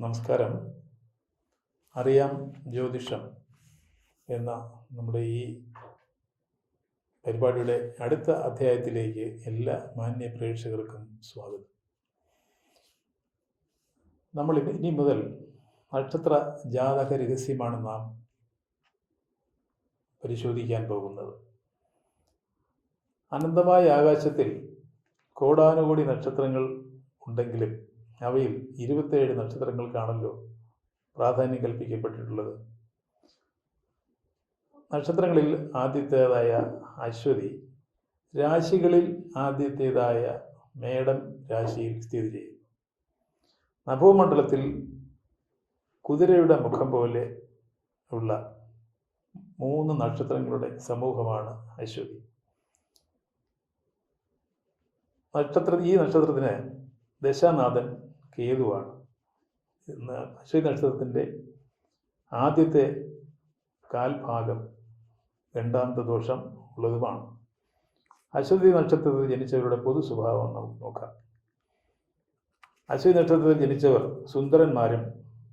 നമസ്കാരം. അറിയാം ജ്യോതിഷം എന്ന നമ്മുടെ ഈ പരിപാടിയുടെ അടുത്ത അധ്യായത്തിലേക്ക് എല്ലാ മാന്യ പ്രേക്ഷകർക്കും സ്വാഗതം. നമ്മൾ ഇനി- മുതൽ നക്ഷത്ര ജാതക രഹസ്യമാണ് നാം പരിശോധിക്കാൻ പോകുന്നത്. അനന്തമായ ആകാശത്തിൽ കോടാനുകോടി നക്ഷത്രങ്ങൾ ഉണ്ടെങ്കിലും അവയിൽ ഇരുപത്തേഴ് നക്ഷത്രങ്ങൾക്കാണല്ലോ പ്രാധാന്യം കൽപ്പിക്കപ്പെട്ടിട്ടുള്ളത്. നക്ഷത്രങ്ങളിൽ ആദ്യത്തേതായ അശ്വതി രാശികളിൽ ആദ്യത്തേതായ മേടം രാശിയിൽ സ്ഥിതി ചെയ്യുന്നു. നഭോമണ്ഡലത്തിൽ കുതിരയുടെ മുഖം പോലെ ഉള്ള മൂന്ന് നക്ഷത്രങ്ങളുടെ സമൂഹമാണ് അശ്വതി. നക്ഷത്ര ഈ നക്ഷത്രത്തിന് ദശാനാഥൻ കേതുവാണ് ഇന്ന് അശ്വതി നക്ഷത്രത്തിന്റെ ആദ്യത്തെ കാൽഭാഗം രണ്ടാമത്തെ ദോഷം ഉള്ളതുമാണ്. അശ്വതി നക്ഷത്രത്തിൽ ജനിച്ചവരുടെ പൊതു സ്വഭാവം നമുക്ക് നോക്കാം. അശ്വതി നക്ഷത്രത്തിൽ ജനിച്ചവർ സുന്ദരന്മാരും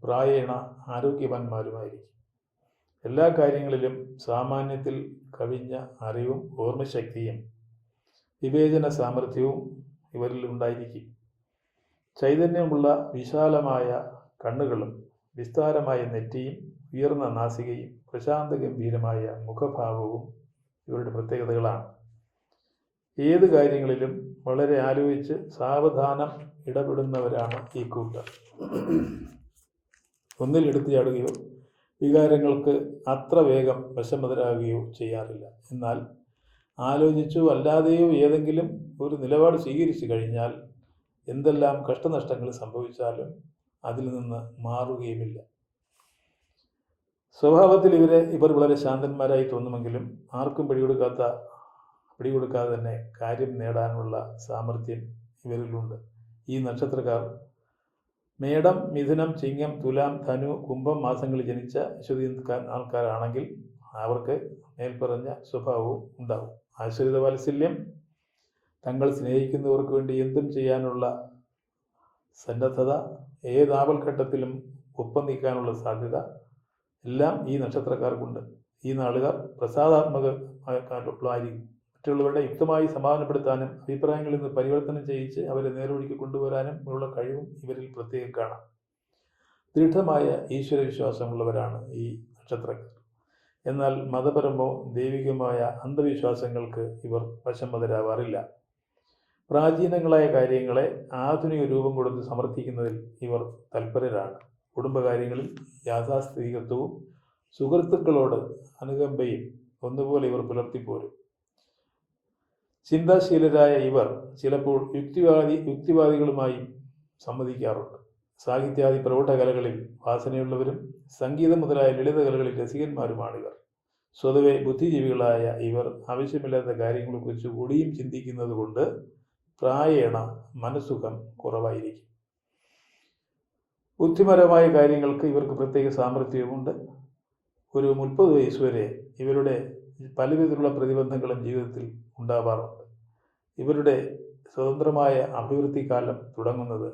പ്രായേണ ആരോഗ്യവാന്മാരുമായിരിക്കും. എല്ലാ കാര്യങ്ങളിലും സാമാന്യത്തിൽ കവിഞ്ഞ അറിവും ഓർമ്മശക്തിയും വിവേചന സാമർഥ്യവും ഇവരിൽ ഉണ്ടായിരിക്കും. ചൈതന്യമുള്ള വിശാലമായ കണ്ണുകളും വിസ്താരമായ നെറ്റിയും ഉയർന്ന നാസികയും പ്രശാന്ത ഗംഭീരമായ മുഖഭാവവും ഇവരുടെ പ്രത്യേകതകളാണ്. ഏത് കാര്യങ്ങളിലും വളരെ ആലോചിച്ച് സാവധാനം ഇടപെടുന്നവരാണ് ഈ കൂട്ടർ. ഒന്നിൽ എടുത്തു ചാടുകയോ വികാരങ്ങൾക്ക് അത്ര വേഗം വശമതരാകുകയോ ചെയ്യാറില്ല. എന്നാൽ ആലോചിച്ചോ അല്ലാതെയോ ഏതെങ്കിലും ഒരു നിലപാട് സ്വീകരിച്ചു കഴിഞ്ഞാൽ എന്തെല്ലാം കഷ്ടനഷ്ടങ്ങൾ സംഭവിച്ചാലും അതിൽ നിന്ന് മാറുകയുമില്ല. സ്വഭാവത്തിൽ ഇവരെ ഇവർ വളരെ ശാന്തന്മാരായി തോന്നുമെങ്കിലും ആർക്കും പിടികൊടുക്കാത്ത പിടികൊടുക്കാതെ തന്നെ കാര്യം നേടാനുള്ള സാമർഥ്യം ഇവരിലുണ്ട്. ഈ നക്ഷത്രക്കാർ മേടം മിഥുനം ചിങ്ങം തുലാം ധനു കുംഭം മാസങ്ങളിൽ ജനിച്ച അശ്വതി ആൾക്കാരാണെങ്കിൽ അവർക്ക് മേൽപ്പറഞ്ഞ സ്വഭാവവും ഉണ്ടാവും. ആശ്രിത വാത്സല്യം തങ്ങൾ സ്നേഹിക്കുന്നവർക്ക് വേണ്ടി എന്തും ചെയ്യാനുള്ള സന്നദ്ധത ഏത് ആപൽഘട്ടത്തിലും ഒപ്പം നിൽക്കാനുള്ള സാധ്യത എല്ലാം ഈ നക്ഷത്രക്കാർക്കുണ്ട്. ഈ നാളുകാർ പ്രസാദാത്മകമായിരിക്കും മറ്റുള്ളവരുടെ യുക്തമായി സമാധാനപ്പെടുത്താനും അഭിപ്രായങ്ങളിൽ നിന്ന് പരിവർത്തനം ചെയ്യിച്ച് അവരെ നേർവഴിക്ക് കൊണ്ടുവരാനും ഉള്ള കഴിവും ഇവരിൽ പ്രത്യേകം കാണാം. ദൃഢമായ ഈശ്വരവിശ്വാസമുള്ളവരാണ് ഈ നക്ഷത്രക്കാർ. എന്നാൽ മതപരമോ ദൈവികമായ അന്ധവിശ്വാസങ്ങൾക്ക് ഇവർ വശംവതരാവാറില്ല. പ്രാചീനങ്ങളായ കാര്യങ്ങളെ ആധുനിക രൂപം കൊടുത്ത് സമർത്ഥിക്കുന്നതിൽ ഇവർ തൽപരരാണ്. കുടുംബകാര്യങ്ങളിൽ യാഥാസ്ഥിതികത്വവും സുഹൃത്തുക്കളോട് അനുകമ്പയും ഒന്നുപോലെ ഇവർ പുലർത്തിപ്പോരും. ചിന്താശീലരായ ഇവർ ചിലപ്പോൾ യുക്തിവാദി യുക്തിവാദികളുമായി സമ്മതിക്കാറുണ്ട് സാഹിത്യാദി പ്രൗഢ കലകളിൽ വാസനയുള്ളവരും സംഗീതം മുതലായ ലളിത കലകളിൽ രസികന്മാരുമാണിവർ. സ്വതവേ ബുദ്ധിജീവികളായ ഇവർ ആവശ്യമില്ലാത്ത കാര്യങ്ങളെക്കുറിച്ച് കൂടിയും ചിന്തിക്കുന്നത് കൊണ്ട് പ്രായേണ മനസുഖം കുറവായിരിക്കും. ബുദ്ധിപരമായ കാര്യങ്ങൾക്ക് ഇവർക്ക് പ്രത്യേക സാമർഥ്യവുമുണ്ട്. ഒരു മുപ്പത് വയസ്സ് വരെ ഇവരുടെ പലവിധത്തിലുള്ള പ്രതിബന്ധങ്ങളും ജീവിതത്തിൽ ഉണ്ടാവാറുണ്ട്. ഇവരുടെ സ്വതന്ത്രമായ അഭിവൃദ്ധി കാലം തുടങ്ങുന്നത്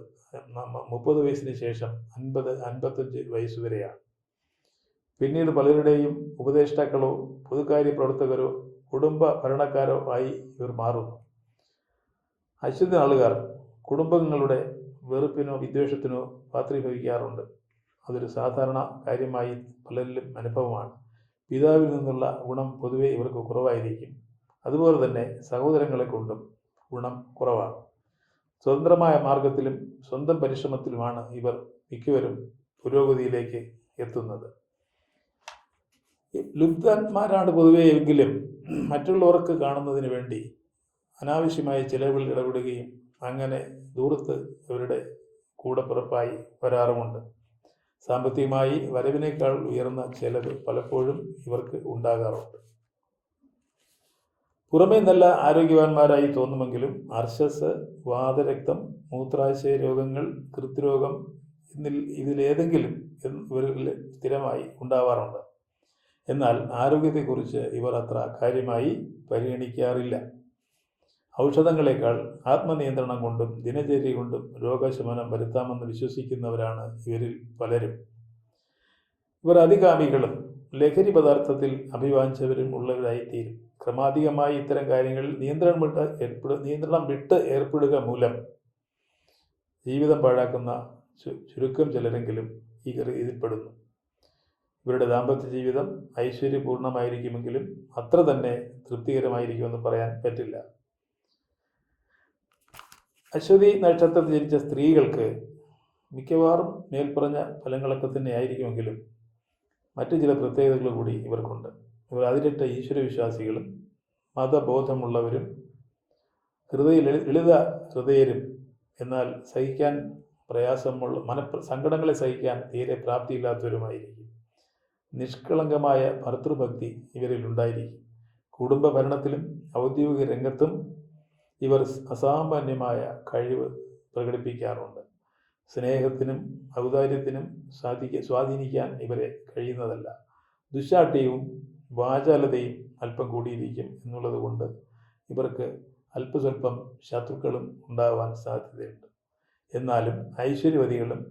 മുപ്പത് വയസ്സിന് ശേഷം അൻപത് അൻപത്തഞ്ച് വയസ്സ് വരെയാണ്. പിന്നീട് പലരുടെയും ഉപദേഷ്ടാക്കളോ പൊതുകാര്യ പ്രവർത്തകരോ കുടുംബ ഭരണക്കാരോ ആയി ഇവർ മാറുന്നു. അശ്വതി ആളുകാർ കുടുംബങ്ങളുടെ വെറുപ്പിനോ വിദ്വേഷത്തിനോ പാത്രീഭവിക്കാറുണ്ട്. അതൊരു സാധാരണ കാര്യമായി പലരിലും അനുഭവമാണ്. പിതാവിൽ നിന്നുള്ള ഗുണം പൊതുവെ ഇവർക്ക് കുറവായിരിക്കും. അതുപോലെ തന്നെ സഹോദരങ്ങളെ കൊണ്ടും ഗുണം കുറവാണ്. സ്വതന്ത്രമായ മാർഗത്തിലും സ്വന്തം പരിശ്രമത്തിലുമാണ് ഇവർ മിക്കവരും പുരോഗതിയിലേക്ക് എത്തുന്നത്. ലുബ്ധന്മാരാണ് പൊതുവെ എങ്കിലും മറ്റുള്ളവർക്ക് കാണുന്നതിന് വേണ്ടി അനാവശ്യമായ ചിലവുകളിൽ ഇടപെടുകയും അങ്ങനെ ദൂരത്ത് ഇവരുടെ കൂടപ്പിറപ്പായി വരാറുമുണ്ട്. സാമ്പത്തികമായി വരവിനേക്കാൾ ഉയർന്ന ചിലവ് പലപ്പോഴും ഇവർക്ക് ഉണ്ടാകാറുണ്ട്. പുറമേ നല്ല ആരോഗ്യവാന്മാരായി തോന്നുമെങ്കിലും അർശസ് വാതരക്തം മൂത്രാശയ രോഗങ്ങൾ കൃത്രോഗം എന്നിൽ ഇതിലേതെങ്കിലും ഇവരിൽ സ്ഥിരമായി ഉണ്ടാവാറുണ്ട്. എന്നാൽ ആരോഗ്യത്തെക്കുറിച്ച് ഇവർ അത്ര കാര്യമായി പരിഗണിക്കാറില്ല. ഔഷധങ്ങളെക്കാൾ ആത്മനിയന്ത്രണം കൊണ്ടും ദിനചര്യ കൊണ്ടും രോഗശമനം വരുത്താമെന്ന് വിശ്വസിക്കുന്നവരാണ് ഇവരിൽ പലരും. ഇവർ അധികാമികളും ലഹരി പദാർത്ഥത്തിൽ അഭിവാഞ്ചവരും ഉള്ളവരായിത്തീരും. ക്രമാധികമായി ഇത്തരം കാര്യങ്ങളിൽ നിയന്ത്രണം വിട്ട് ഏർപ്പെടു നിയന്ത്രണം വിട്ട് ഏർപ്പെടുക മൂലം ജീവിതം പാഴാക്കുന്ന ചുരുക്കം ചിലരെങ്കിലും ഈ ഇതിൽപ്പെടുന്നു. ഇവരുടെ ദാമ്പത്യ ജീവിതം ഐശ്വര്യപൂർണമായിരിക്കുമെങ്കിലും അത്ര തന്നെ തൃപ്തികരമായിരിക്കുമെന്ന് പറയാൻ പറ്റില്ല. അശ്വതി നക്ഷത്രത്തിൽ ജനിച്ച സ്ത്രീകൾക്ക് മിക്കവാറും മേൽപ്പറഞ്ഞ ഫലങ്ങളൊക്കെ തന്നെ ആയിരിക്കുമെങ്കിലും മറ്റു ചില പ്രത്യേകതകൾ കൂടി ഇവർക്കുണ്ട്. ഇവർ അതിരിട്ട ഈശ്വരവിശ്വാസികളും മതബോധമുള്ളവരും ഹൃദയ ലളിത ഹൃദയരും എന്നാൽ സഹിക്കാൻ പ്രയാസമുള്ള മന സങ്കടങ്ങളെ സഹിക്കാൻ തീരെ പ്രാപ്തിയില്ലാത്തവരുമായിരിക്കും. നിഷ്കളങ്കമായ ഭർത്തൃഭക്തി ഇവരിൽ ഉണ്ടായിരിക്കും കുടുംബ ഭരണത്തിലും ഔദ്യോഗിക രംഗത്തും ഇവർ അസാമാന്യമായ കഴിവ് പ്രകടിപ്പിക്കാറുണ്ട്. സ്നേഹത്തിനും ഔദാര്യത്തിനും സാധിക്ക സ്വാധീനിക്കാൻ ഇവരെ കഴിയുന്നതല്ല. ദുശാഠ്യവും വാചാലതയും അല്പം കൂടിയിരിക്കും എന്നുള്ളത് കൊണ്ട് ഇവർക്ക് അല്പസ്വല്പം ശത്രുക്കളും ഉണ്ടാവാൻ സാധ്യതയുണ്ട്. എന്നാലും ഐശ്വര്യവതികളും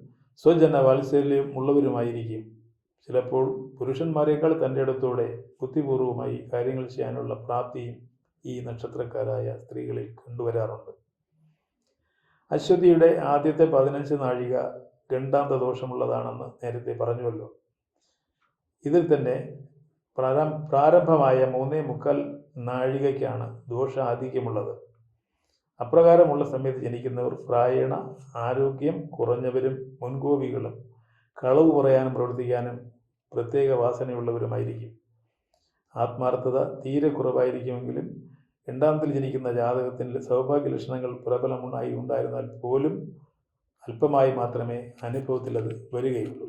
സ്വജന വാത്സല്യം ഉള്ളവരുമായിരിക്കും ചിലപ്പോൾ പുരുഷന്മാരെക്കാൾ തന്റെ അടുത്തോടെ ബുദ്ധിപൂർവമായി കാര്യങ്ങൾ ചെയ്യാനുള്ള പ്രാപ്തിയും ഈ നക്ഷത്രക്കാരായ സ്ത്രീകളിൽ കണ്ടുവരാറുണ്ട്. അശ്വതിയുടെ ആദ്യത്തെ പതിനഞ്ച് നാഴിക ഗണ്ടാന്ത ദോഷമുള്ളതാണെന്ന് നേരത്തെ പറഞ്ഞുവല്ലോ. ഇതിൽ തന്നെ പ്രാരം- പ്രാരംഭമായ മൂന്നേ മുക്കാൽ നാഴികയ്ക്കാണ് ദോഷ ആധിക്യമുള്ളത് അപ്രകാരമുള്ള സമയത്ത് ജനിക്കുന്നവർ പ്രായണ ആരോഗ്യം കുറഞ്ഞവരും മുൻകോപികളും കളവ് പറയാനും പ്രവർത്തിക്കാനും പ്രത്യേക വാസനയുള്ളവരുമായിരിക്കും. ആത്മാർത്ഥത തീരെ കുറവായിരിക്കുമെങ്കിലും രണ്ടാമത്തിൽ ജനിക്കുന്ന ജാതകത്തിൽ സൗഭാഗ്യ ലക്ഷണങ്ങൾ പ്രബലമുണ്ടായി ഉണ്ടായിരുന്നാൽ പോലും അല്പമായി മാത്രമേ അനുഭവത്തിൽ അത് വരികയുള്ളൂ.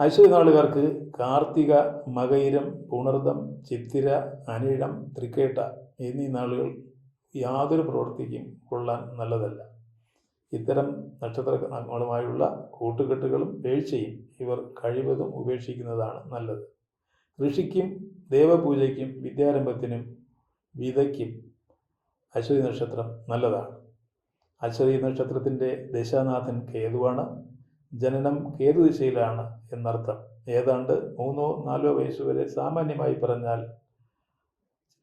ഐശ്വര്യ നാളുകാർക്ക് കാർത്തിക മകയിരം പുണർദം ചിത്തിര അനിഴം തൃക്കേട്ട എന്നീ നാളുകൾ യാതൊരു പ്രവൃത്തിക്കും കൊള്ളാൻ നല്ലതല്ല. ഇത്തരം നക്ഷത്രങ്ങളുമായുള്ള കൂട്ടുകെട്ടുകളും വീഴ്ചയും ഇവർ കഴിവതും ഉപേക്ഷിക്കുന്നതാണ് നല്ലത്. ഋഷിക്കും ദേവപൂജയ്ക്കും വിദ്യാരംഭത്തിനും വിതയ്ക്കും അശ്വതി നക്ഷത്രം നല്ലതാണ്. അശ്വതി നക്ഷത്രത്തിന്റെ ദശാനാഥൻ കേതുവാണ്. ജനനം കേതു ദിശയിലാണ് എന്നർത്ഥം. ഏതാണ്ട് മൂന്നോ നാലോ വയസ്സ് വരെ സാമാന്യമായി പറഞ്ഞാൽ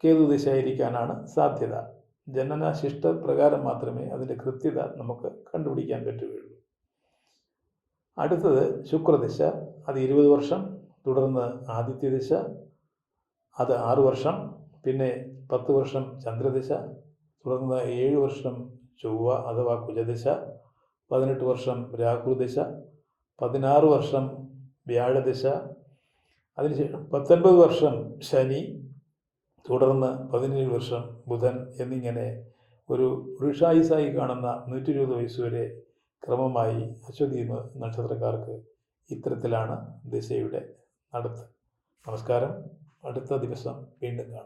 കേതു ദിശയായിരിക്കാനാണ് സാധ്യത. ജനന ശിഷ്ട പ്രകാരം മാത്രമേ അതിന്റെ കൃത്യത നമുക്ക് കണ്ടുപിടിക്കാൻ പറ്റുകയുള്ളൂ. അടുത്തത് ശുക്രദിശ. അത് ഇരുപത് വർഷം തുടർന്ന് ആദിത്യദിശ അത് ആറ് വർഷം പിന്നെ പത്ത് വർഷം ചന്ദ്രദിശ തുടർന്ന് ഏഴ് വർഷം ചൊവ്വ അഥവാ കുജദിശ പതിനെട്ട് വർഷം രാഹുദിശ പതിനാറ് വർഷം വ്യാഴദിശ അതിനുശേഷം പത്തൊൻപത് വർഷം ശനി തുടർന്ന് പതിനേഴ് വർഷം ബുധൻ എന്നിങ്ങനെ ഒരു പുരുഷായുസായി കാണുന്ന നൂറ്റി ഇരുപത് വയസ്സ് വരെ ക്രമമായി അശ്വതി നക്ഷത്രക്കാർക്ക് ഇത്തരത്തിലാണ് ദിശയുടെ നടത്ത് നമസ്കാരം. അടുത്ത ദിവസം വീണ്ടും കാണാം.